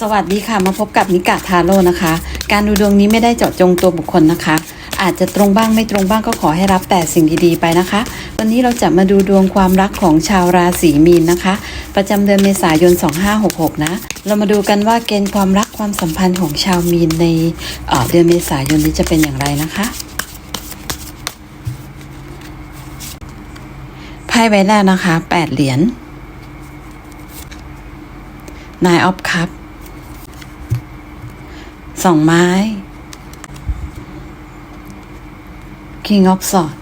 สวัสดีค่ะมาพบกับนิกาทาโร่นะคะ การดูดวงนี้ไม่ได้เจาะจงตัวบุคคลนะคะ อาจจะตรงบ้างไม่ตรงบ้างก็ขอให้รับแต่สิ่งดีๆไปนะคะ วันนี้เราจะมาดูดวงความรักของชาวราศีมีนนะคะ ประจำเดือนเมษายน 2566 นะ เรามาดูกันว่าเกณฑ์ความรักความสัมพันธ์ของชาวมีนในเเดือนเมษายนนี้จะเป็นอย่างไรนะคะไพ่ใบแรกนะคะ 8 เหรียญ Nine of Cup สองไม้ King of Swords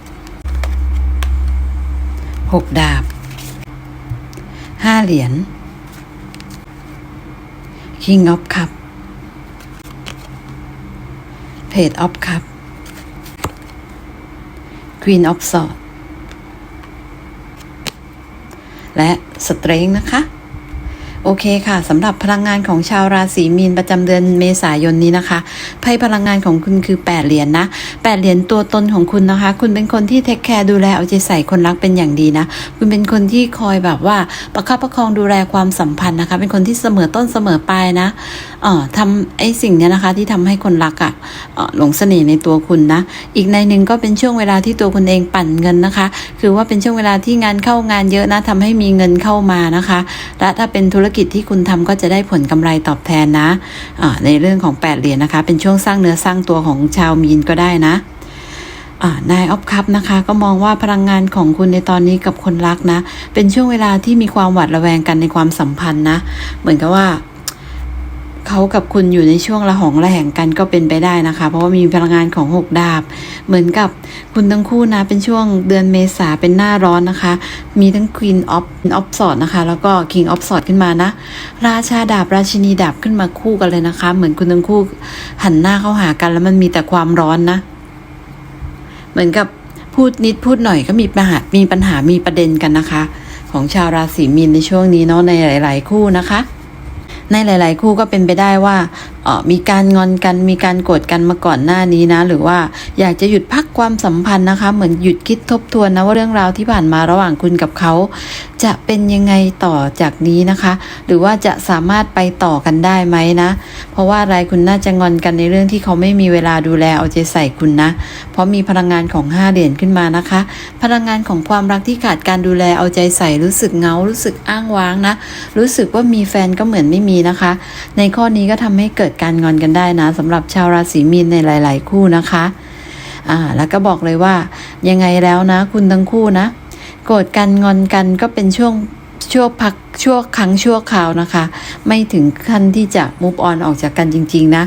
หกดาบห้าเหรียญ King of Cup Page of Cup Queen of Swords และ Strength นะคะ โอเคค่ะสำหรับพลังงานของชาวราศีมีนประจำเดือนเมษายนนี้นะคะไพ่พลังงานของคุณคือ 8 เหรียญนะ8เหรียญตัวตนของคุณนะคะ คุณเป็นคนที่เทคแคร์ดูแลเอาใจใส่คนรักเป็นอย่างดีนะ คุณเป็นคนที่คอยแบบว่าประคับประคองดูแลความสัมพันธ์นะคะ เป็นคนที่เสมอต้นเสมอปลายนะเอ่อทำไอ้สิ่งเนี้ยนะคะ ที่ทำให้คนรักอะ่ะหลงเสน่ห์ในตัวคุณนะ อีกในหนึ่งก็เป็นช่วงเวลาที่ตัวคุณเองปั่นเงินนะคะ คือว่าเป็นช่วงเวลาที่งานเข้างานเยอะนะทำให้มีเงินเข้ามานะคะ และถ้าเป็นธุรกิจที่คุณทำก็จะได้ผลกำไรตอบแทนนะะในเรื่องของ 8 เหรียญนะคะ เป็นช่วงสร้างเนื้อสร้างตัวของชาวมีนก็ได้นะนายออฟคัพนะคะก็มองว่าพลังงานของคุณในตอนนี้กับคนรักนะ เป็นช่วงเวลาที่มีความหวาดระแวงกันในความสัมพันธ์นะ เหมือนกับว่า เขากับคุณอยู่ในช่วงระหองระแหงกันก็เป็นไปได้นะคะ เพราะว่ามีพลังงานของหกดาบ เหมือนกับคุณทั้งคู่นะเป็นช่วงเดือนเมษาเป็นหน้าร้อนนะคะ มีทั้ง Queen of of s w o r d นะคะ แล้วก็ King of s w o r d ขึ้นมานะ ราชาดาบราชินีดาบขึ้นมาคู่กันเลยนะคะ เหมือนคุณทั้งคู่หันหน้าเข้าหากันแล้วมันมีแต่ความร้อนนะ เหมือนกับพูดนิดพูดหน่อยก็มีปัญหามีปัญหามีประเด็นกันนะคะ ของชาวราศีมีนในช่วงนี้เนาะในหลาย ๆ คู่นะคะ ในหลาย ๆ คู่ก็เป็นไปได้ว่า มีการงอนกันมีการโกรธกันมาก่อนหน้านี้นะ หรือว่าอยากจะหยุดพักความสัมพันธ์นะคะ เหมือนหยุดคิดทบทวนนะว่าเรื่องราวที่ผ่านมาระหว่างคุณกับเขา จะเป็นยังไงต่อจากนี้นะคะ หรือว่าจะสามารถไปต่อกันได้ไหมนะ เพราะว่าอะไรคุณน่าจะงอนกันในเรื่องที่เขาไม่มีเวลาดูแลเอาใจใส่คุณนะ เพราะมีพลังงานของห้าเหรียญขึ้นมานะคะ พลังงานของความรักที่ขาดการดูแลเอาใจใส่รู้สึกเงารู้สึกอ้างว้างนะ รู้สึกว่ามีแฟนก็เหมือนไม่มีนะคะ ในข้อนี้ก็ทำให้เกิดการงอนกันได้นะสำหรับชาวราศีมีนในหลาย ๆ คู่นะคะอ่าแล้วก็บอกเลยว่ายังไงแล้วนะ คุณทั้งคู่นะ โกรธกันงอนกันก็เป็นช่วงชั่วพักชั่วครั้งชั่วคราวนะคะ ไม่ถึงขั้นที่จะมุฟออนออกจากกันจริง ๆ นะ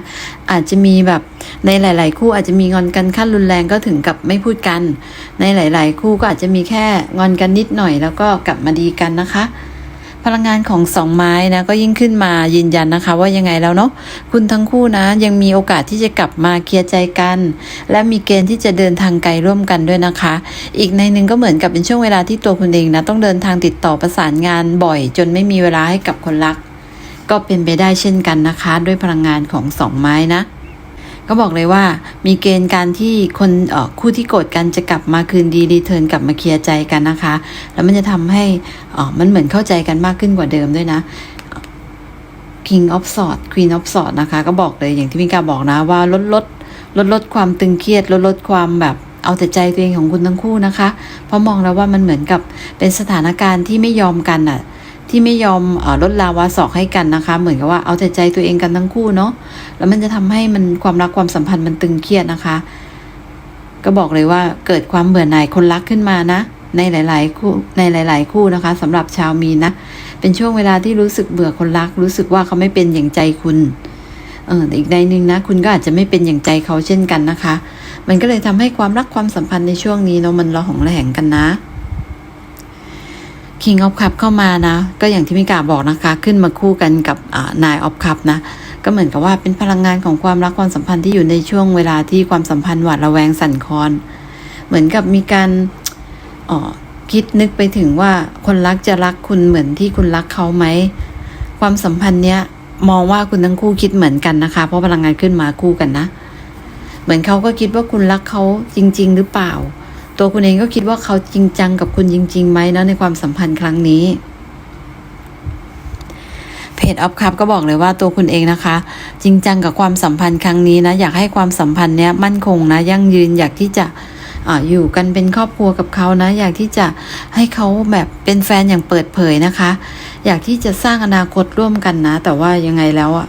อาจจะมีแบบในหลาย ๆ คู่อาจจะมีงอนกันขั้นรุนแรงก็ถึงกับไม่พูดกัน ในหลาย ๆ คู่ก็อาจจะมีแค่งอนกันนิดหน่อย แล้วก็กลับมาดีกันนะคะ พลังงานของสองไม้นะก็ยิ่งขึ้นมายืนยันนะคะ ว่ายังไงแล้วเนาะคุณทั้งคู่นะ ยังมีโอกาสที่จะกลับมาเคลียร์ใจกัน และมีเกณฑ์ที่จะเดินทางไกลร่วมกันด้วยนะคะ อีกในหนึ่งก็เหมือนกับเป็นช่วงเวลาที่ตัวคุณเองนะต้องเดินทางติดต่อประสานงานบ่อย จนไม่มีเวลาให้กับคนรัก ก็เป็นไปได้เช่นกันนะคะ ด้วยพลังงานของสองไม้นะ ก็บอกเลยว่ามีเกณฑ์การที่คนคู่ที่โกรธกันจะกลับมาคืนดีรีเทิร์นกลับมาเคลียร์ใจกันนะคะ แล้วมันจะทำให้มันเหมือนเข้าใจกันมากขึ้นกว่าเดิมด้วยนะ King of Swords Queen of Swords นะคะ ก็บอกเลยอย่างที่มิกาบอกนะว่าลดลดลดลดความตึงเครียด ลดลดความแบบเอาแต่ใจตัวเองของคุณทั้งคู่นะคะ เพราะมองแล้วว่ามันเหมือนกับเป็นสถานการณ์ที่ไม่ยอมกันอะ ที่ไม่ยอมอลดลาวาศอกให้กันนะคะ เหมือนกับว่าเอาแต่ใจตัวเองกันทั้งคู่เนาะแล้วมันจะทำให้มันความรักความสัมพันธ์มันตึงเครียดนะคะ ก็บอกเลยว่าเกิดความเบื่อหน่ายคนรักขึ้นมานะในหลาย ๆ คู่ในหลาย ๆ คู่นะคะสำหรับชาวมีนนะเป็นช่วงเวลาที่รู้สึกเบื่อคนรัก รู้สึกว่าเขาไม่เป็นอย่างใจคุณเอออีกในหนึ่งนะ คุณก็อาจจะไม่เป็นอย่างใจเขาเช่นกันนะคะ มันก็เลยทำให้ความรักความสัมพันธ์ในช่วงนี้เนาะมันระหองระแหงกันนะ King of Cup เข้ามานะ ก็อย่างที่มิกาบอกนะคะ ขึ้นมาคู่กันกับนาย of Cup นะ ก็เหมือนกับว่าเป็นพลังงานของความรักความสัมพันธ์ที่อยู่ในช่วงเวลาที่ความสัมพันธ์หวาดระแวงสั่นคลอน เหมือนกับมีการอ่อคิดนึกไปถึงว่าคนรักจะรักคุณเหมือนที่คุณรักเขาไหม ความสัมพันธ์เนี้ยมองว่าคุณทั้งคู่คิดเหมือนกันนะคะ เพราะพลังงานขึ้นมาคู่กันนะ เหมือนเขาก็คิดว่าคุณรักเขาจริง ๆ หรือเปล่า ตัวคุณเองก็คิดว่าเขาจริงจังกับคุณจริงๆไหมนะในความสัมพันธ์ครั้งนี้เพจออฟคัพก็บอกเลยว่าตัวคุณเองนะคะ จริงจังกับความสัมพันธ์ครั้งนี้นะอยากให้ความสัมพันธ์เนี้ยมั่นคงนะยั่งยืนอยากที่จะอ่าอยู่กันเป็นครอบครัวกับเขานะ อยากที่จะให้เขาแบบเป็นแฟนอย่างเปิดเผยนะคะ อยากที่จะสร้างอนาคตร่วมกันนะ แต่ว่ายังไงแล้วอะ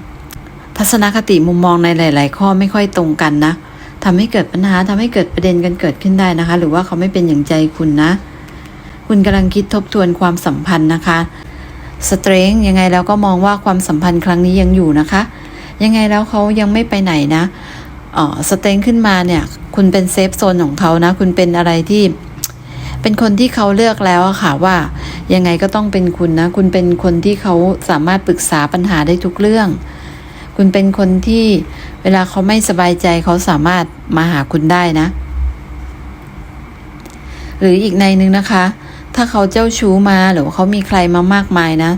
ทัศนคติมุมมองในหลาย ๆ ข้อไม่ค่อยตรงกันนะ ทำให้เกิดปัญหาทำให้เกิดประเด็นกันเกิดขึ้นได้นะคะ หรือว่าเขาไม่เป็นอย่างใจคุณนะ คุณกำลังคิดทบทวนความสัมพันธ์นะคะสเตรงยังไงแล้วก็มองว่าความสัมพันธ์ครั้งนี้ยังอยู่นะคะ ยังไงแล้วเขายังไม่ไปไหนนะเออสเตรงขึ้นมาเนี่ย คุณเป็นเซฟโซนของเขานะ คุณเป็นอะไรที่ เป็นคนที่เขาเลือกแล้วอะค่ะว่า ยังไงก็ต้องเป็นคุณนะ คุณเป็นคนที่เขาสามารถปรึกษาปัญหาได้ทุกเรื่อง คุณเป็นคนที่เวลาเขาไม่สบายใจเขาสามารถมาหาคุณได้นะ หรืออีกในนึงนะคะ ถ้าเขาเจ้าชู้มาหรือว่าเขามีใครมามากมายนะ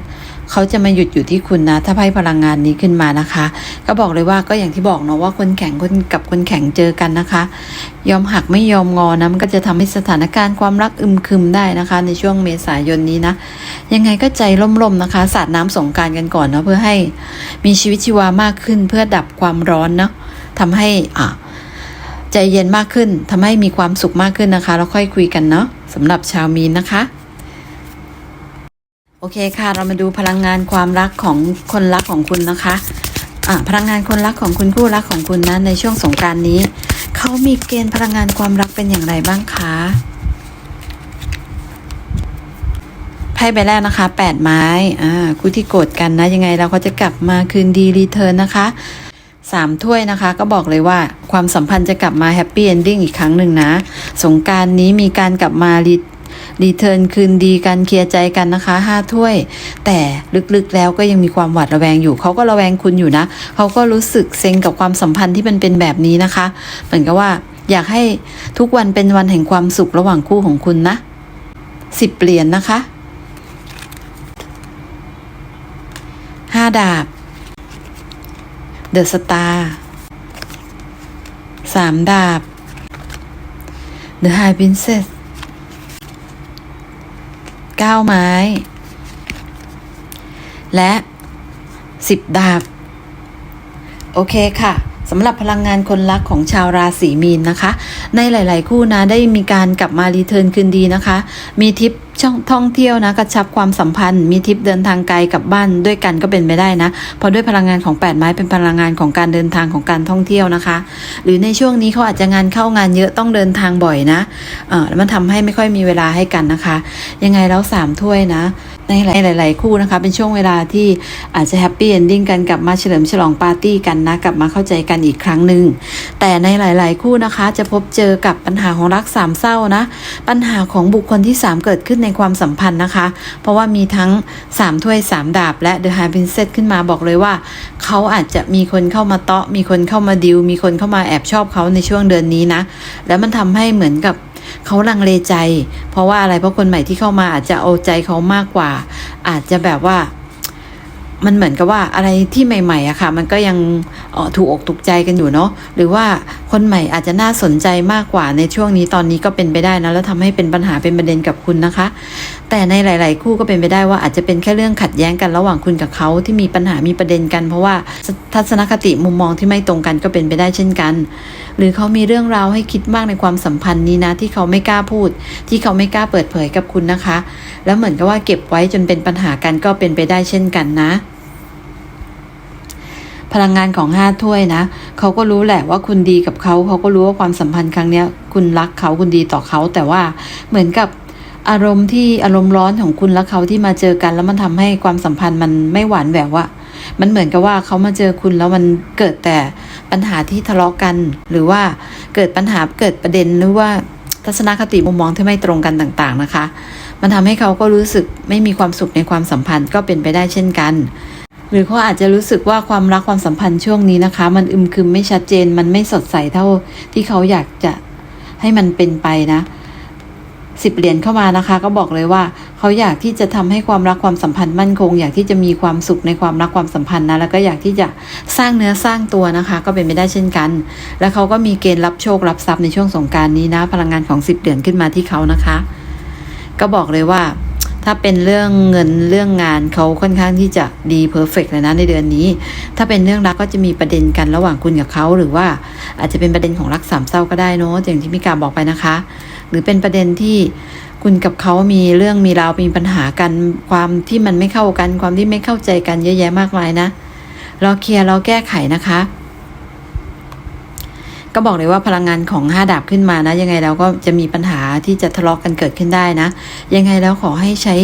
เขาจะมาหยุดอยู่ที่คุณนะ ถ้าไพ่พลังงานนี้ขึ้นมานะคะ ก็บอกเลยว่าก็อย่างที่บอกเนาะว่าคนแข็งคนกับคนแข็งเจอกันนะคะ ยอมหักไม่ยอมงอนะมันก็จะทำให้สถานการณ์ความรักอึมครึมได้นะคะ ในช่วงเมษายนนี้นะ ยังไงก็ใจร่มๆนะคะสาดน้ำสงการกันก่อนเนาะเพื่อให้มีชีวิตชีวามากขึ้นเพื่อดับความร้อนเนาะทำให้อ่าใจเย็นมากขึ้นทำให้มีความสุขมากขึ้นนะคะ แล้วค่อยคุยกันเนาะสำหรับชาวมีนนะคะ โอเคค่ะ เรามาดูพลังงานความรักของคนรักของคุณนะคะะพลังงานคนรักของคุณคู่รักของคุณนะในช่วงสงการนี้ เขามีเกณฑ์พลังงานความรักเป็นอย่างไรบ้างคะไพ่ใบแรกนะคะแปดไม้อ่าคู่ที่โกรธกันนะ ยังไงเราก็จะกลับมาคืนดีรีเทิร์นนะคะสามถ้วยนะคะ ก็บอกเลยว่าความสัมพันธ์จะกลับมาแฮปปี้เอนดิ้งอีกครั้งหนึ่งนะ สงการนี้มีการกลับมารี รีเทิร์นคืนดีกันเคลียร์ใจกันนะคะห้าถ้วย แต่ลึกๆแล้วก็ยังมีความหวาดระแวงอยู่ เขาก็ระแวงคุณอยู่นะ เขาก็รู้สึกเซ็งกับความสัมพันธ์ที่มันเป็นแบบนี้นะคะ เหมือนกับว่าอยากให้ทุกวันเป็นวันแห่งความสุขระหว่างคู่ของคุณนะสิบเหรียญนนะคะห้าดาบเดอะสตาร์สามดาบ The High Princess 9 ไม้ และ 10 ดาบ โอเคค่ะสำหรับพลังงานคนรักของชาวราศีมีนนะคะ ในหลาย ๆ คู่นะได้มีการกลับมารีเทิร์นคืนดีนะคะ มีทิป ช่องท่องเที่ยวนะกระชับความสัมพันธ์ มีทริปเดินทางไกลกลับบ้านด้วยกันก็เป็นไปได้นะ เพราะด้วยพลังงานของ 8 ไม้เป็นพลังงานของการเดินทางของการท่องเที่ยวนะคะ หรือในช่วงนี้เขาอาจจะงานเข้างานเยอะต้องเดินทางบ่อยนะเออมันทำให้ไม่ค่อยมีเวลาให้กันนะคะ ยังไงแล้วสามถ้วยนะ ในหลาย ๆ คู่นะคะ เป็นช่วงเวลาที่อาจจะแฮปปี้เอนดิ้งกันกลับมาเฉลิมฉลองปาร์ตี้กันนะ กลับมาเข้าใจกันอีกครั้งหนึ่งแต่ในหลาย ๆ คู่นะคะ จะพบเจอกับปัญหาของรักสามเศร้านะ ปัญหาของบุคคลที่ 3 เกิดขึ้นในความสัมพันธ์นะคะ เพราะว่ามีทั้ง 3 ถ้วย 3 ดาบ และ The High Princess ขึ้นมาบอกเลยว่า เขาอาจจะมีคนเข้ามาเตาะ มีคนเข้ามาดิวมีคนเข้ามาแอบชอบเขาในช่วงเดือนนี้นะ แล้วมันทำให้เหมือนกับ เขาลังเลใจ เพราะว่าอะไรเพราะคนใหม่ที่เข้ามาอาจจะเอาใจเขามากกว่า อาจจะแบบว่า มันเหมือนกับว่าอะไรที่ใหม่ๆอะค่ะ มันก็ยังเออถูกอกถูกใจกันอยู่เนาะหรือว่าคนใหม่อาจจะน่าสนใจมากกว่าในช่วงนี้ตอนนี้ก็เป็นไปได้นะแล้วทำให้เป็นปัญหาเป็นประเด็นกับคุณนะคะ แต่ในหลาย ๆ คู่ก็เป็นไปได้ว่าอาจจะเป็นแค่เรื่องขัดแย้งกันระหว่างคุณกับเขาที่มีปัญหามีประเด็นกัน เพราะว่าทัศนคติมุมมองที่ไม่ตรงกันก็เป็นไปได้เช่นกัน หรือเขามีเรื่องราวให้คิดมากในความสัมพันธ์นี้นะที่เขาไม่กล้าพูด ที่เขาไม่กล้าเปิดเผยกับคุณนะคะ แล้วเหมือนกับว่าเก็บไว้จนเป็นปัญหากันก็เป็นไปได้เช่นกันนะ พลังงานของห้าถ้วยนะเขาก็รู้แหละว่าคุณดีกับเขาเขาก็รู้ว่าความสัมพันธ์ครั้งเนี้ย คุณรักเขาคุณดีต่อเขา แต่ว่าเหมือนกับอารมณ์ที่อารมณ์ร้อนของคุณและเขาที่มาเจอกัน แล้วมันทำให้ความสัมพันธ์มันไม่หวานแหววอะมันเหมือนกับว่าเขามาเจอคุณแล้วมันเกิดแต่ปัญหาที่ทะเลาะกัน หรือว่าเกิดปัญหาเกิดประเด็นหรือว่าทัศนคติมุมมองที่ไม่ตรงกันต่างๆนะคะ มันทำให้เขาก็รู้สึกไม่มีความสุขในความสัมพันธ์ก็เป็นไปได้เช่นกัน หรือเขาอาจจะรู้สึกว่าความรักความสัมพันธ์ช่วงนี้นะคะ มันอึมครึมไม่ชัดเจน มันไม่สดใสเท่าที่เขาอยากจะให้มันเป็นไปนะสิบเหรียญเข้ามานะคะ ก็บอกเลยว่าเขาอยากที่จะทำให้ความรักความสัมพันธ์มั่นคง อยากที่จะมีความสุขในความรักความสัมพันธ์นะแล้วก็อยากที่จะสร้างเนื้อสร้างตัวนะคะ ก็เป็นไปได้เช่นกัน แล้วเขาก็มีเกณฑ์รับโชครับทรัพย์ในช่วงสงการนี้นะ พลังงานของสิบเหรียญขึ้นมาที่เขานะคะ ก็บอกเลยว่า ถ้าเป็นเรื่องเงินเรื่องงานเขาค่อนข้างที่จะดีเพอร์เฟกเลยนะในเดือนนี้ ถ้าเป็นเรื่องรักก็จะมีประเด็นกันระหว่างคุณกับเขาหรือว่าอาจจะเป็นประเด็นของรักสามเศร้าก็ได้เนอะอย่างที่มิกาบอกไปนะคะ หรือเป็นประเด็นที่คุณกับเขามีเรื่องมีราวมีปัญหากันความที่มันไม่เข้ากัน ความที่ไม่เข้าใจกันเยอะแยะมากมายนะเราเคลียร์เราแก้ไขนะคะ ก็บอกเลยว่าพลังงานของห้าดาบขึ้นมานะ ยังไงเราก็จะมีปัญหาที่จะทะเลาะกกันเกิดขึ้นได้นะ ยังไงแล้วขอให้ใช้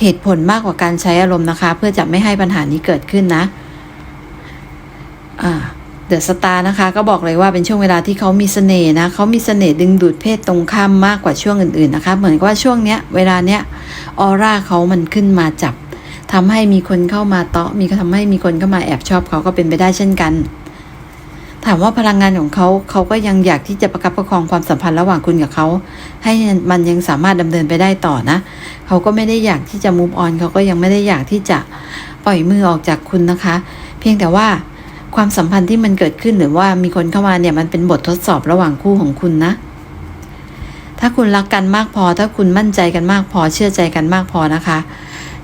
เหตุผลมากกว่าการใช้อารมณ์นะคะ เพื่อจะไม่ให้ปัญหานี้เกิดขึ้นนะอ่าเดอะสตาร์นะคะก็บอกเลยว่าเป็นช่วงเวลาที่เขามีเสน่ห์นะเขามีเสน่ห์ดึงดูดเพศตรงข้ามมากกว่าช่วงอื่นๆนะคะ เหมือนกับว่าช่วงเนี้ยเวลาเนี้ยออร่าเขามันขึ้นมาจับทำให้มีคนเข้ามาเตาะมีทำให้มีคนเข้ามาแอบชอบเขาก็เป็นไปได้เช่นกัน ถามว่าพลังงานของเขาเขาก็ยังอยากที่จะประคับประคองความสัมพันธ์ระหว่างคุณกับเขา ให้มันยังสามารถดำเนินไปได้ต่อนะ เขาก็ไม่ได้อยากที่จะมูฟออนเขาก็ยังไม่ได้อยากที่จะปล่อยมือออกจากคุณนะคะ เพียงแต่ว่าความสัมพันธ์ที่มันเกิดขึ้นหรือว่ามีคนเข้ามาเนี่ยมันเป็นบททดสอบระหว่างคู่ของคุณนะ ถ้าคุณรักกันมากพอ ถ้าคุณมั่นใจกันมากพอเชื่อใจกันมากพอนะคะ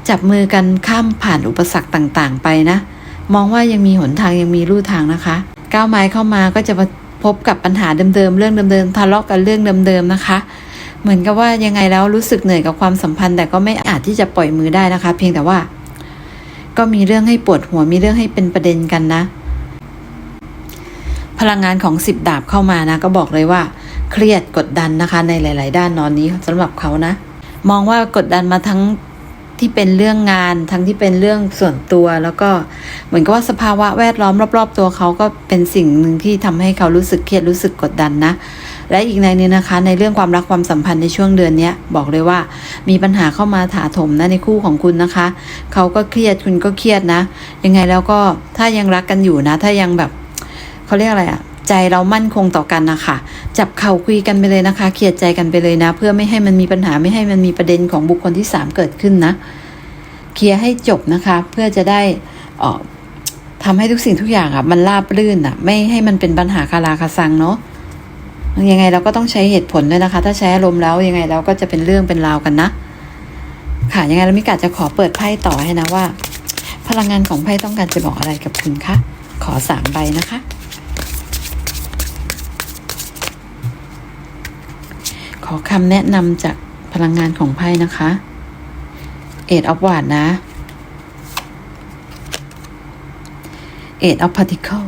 จับมือกันข้ามผ่านอุปสรรคต่างๆ ไปนะ มองว่ายังมีหนทางยังมีลู่ทางนะคะ ก้าวไม้เข้ามาก็จะมาพบกับปัญหาเดิมๆ เรื่องเดิมๆ ทะเลาะกันเรื่องเดิมๆ นะคะ เหมือนกับว่ายังไงแล้วรู้สึกเหนื่อยกับความสัมพันธ์ แต่ก็ไม่อาจที่จะปล่อยมือได้นะคะ เพียงแต่ว่า ก็มีเรื่องให้ปวดหัว มีเรื่องให้เป็นประเด็นกันนะ พลังงานของสิบดาบเข้ามานะ ก็บอกเลยว่า เครียดกดดันนะคะ ในหลาย ๆ ด้านนอนนี้สำหรับเขานะ มองว่ากดดันมาทั้ง ที่เป็นเรื่องงาน ทั้งที่เป็นเรื่องส่วนตัว แล้วก็เหมือนกับว่าสภาวะแวดล้อมรอบ ๆ ตัวเขาก็เป็นสิ่งหนึ่งที่ทำให้เขารู้สึกเครียดรู้สึกกดดันนะ และอีกในนี้นะคะ ในเรื่องความรักความสัมพันธ์ในช่วงเดือนนี้บอกเลยว่า มีปัญหาเข้ามาถาโถมนะในคู่ของคุณนะคะ เขาก็เครียดคุณก็เครียดนะ ยังไงแล้วก็ถ้ายังรักกันอยู่นะ ถ้ายังแบบเขาเรียกอะไรอะ ใจเรามั่นคงต่อกันนะคะจับเข่าคุยกันไปเลยนะคะเคลียร์ใจกันไปเลยนะ เพื่อไม่ให้มันมีปัญหาไม่ให้มันมีประเด็นของบุคคลที่สามเกิดขึ้นนะเคลียร์ให้จบนะคะ เพื่อจะได้ออทำให้ทุกสิ่งทุกอย่างอะมันราบรื่นอะ ไม่ให้มันเป็นปัญหาคาราคาซังเนาะยังไงเราก็ต้องใช้เหตุผลด้วยนะคะ ถ้าใช้อารมณ์แล้วยังไงเราก็จะเป็นเรื่องเป็นราวกันนะ ค่ะยังไงเรามิกาจะขอเปิดไพ่ต่อให้นะว่า พลังงานของไพ่ต้องการจะบอกอะไรกับคุณคะขอสามใบนะคะ อคำแนะนำจากพลังงานของไพ่นะคะเอ็ดออฟวาดนะเอ็ดออฟพาร์ติเคิล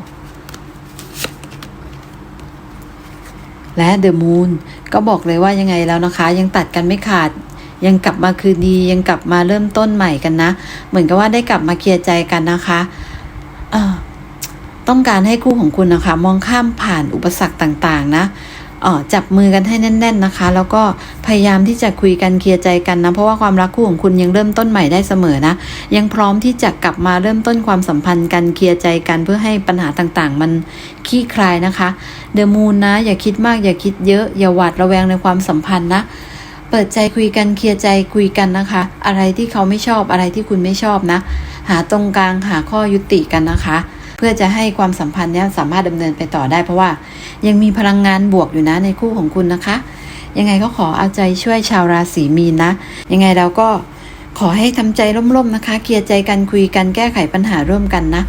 และเดอะมูนก็บอกเลยว่ายังไงแล้วนะคะ ยังตัดกันไม่ขาด ยังกลับมาคืนดี ยังกลับมาเริ่มต้นใหม่กันนะ เหมือนกับว่าได้กลับมาเคลียร์ใจกันนะคะต้องการให้คู่ของคุณนะคะ มองข้ามผ่านอุปสรรคต่างๆ นะ จับมือกันให้แน่น ๆนะคะ แล้วก็พยายามที่จะคุยกันเคลียร์ใจกันนะ เพราะว่าความรักคู่ของคุณยังเริ่มต้นใหม่ได้เสมอนะ ยังพร้อมที่จะกลับมาเริ่มต้นความสัมพันธ์กันเคลียร์ใจกันเพื่อให้ปัญหาต่างๆ มันคลี่คลายนะคะ เดอะมูนนะ อย่าคิดมากอย่าคิดเยอะอย่าหวาดระแวงในความสัมพันธ์นะเปิดใจคุยกันเคลียร์ใจคุยกันนะคะ อะไรที่เขาไม่ชอบอะไรที่คุณไม่ชอบนะ หาตรงกลางหาข้อยุติกันนะคะ เพื่อจะให้ความสัมพันธ์เนี้ยสามารถดำเนินไปต่อได้ เพราะว่ายังมีพลังงานบวกอยู่นะในคู่ของคุณนะคะ ยังไงก็ขอเอาใจช่วยชาวราศีมีนนะ ยังไงเราก็ขอให้ทำใจร่มๆนะคะ เคลียร์ใจกันคุยกันแก้ไขปัญหาร่วมกันนะ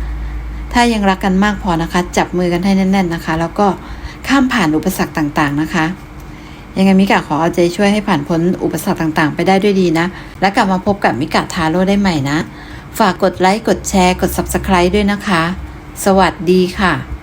ถ้ายังรักกันมากพอนะคะ จับมือกันให้แน่น ๆนะคะ แล้วก็ข้ามผ่านอุปสรรคต่างๆนะคะยังไงมิกะขอเอาใจช่วยให้ผ่านพ้นอุปสรรคต่างๆ ไปได้ด้วยดีนะ และกลับมาพบกับมิกะทาโร่ได้ใหม่นะ ฝากกดไลค์ กดแชร์ กด Subscribe ด้วยนะคะ สวัสดีค่ะ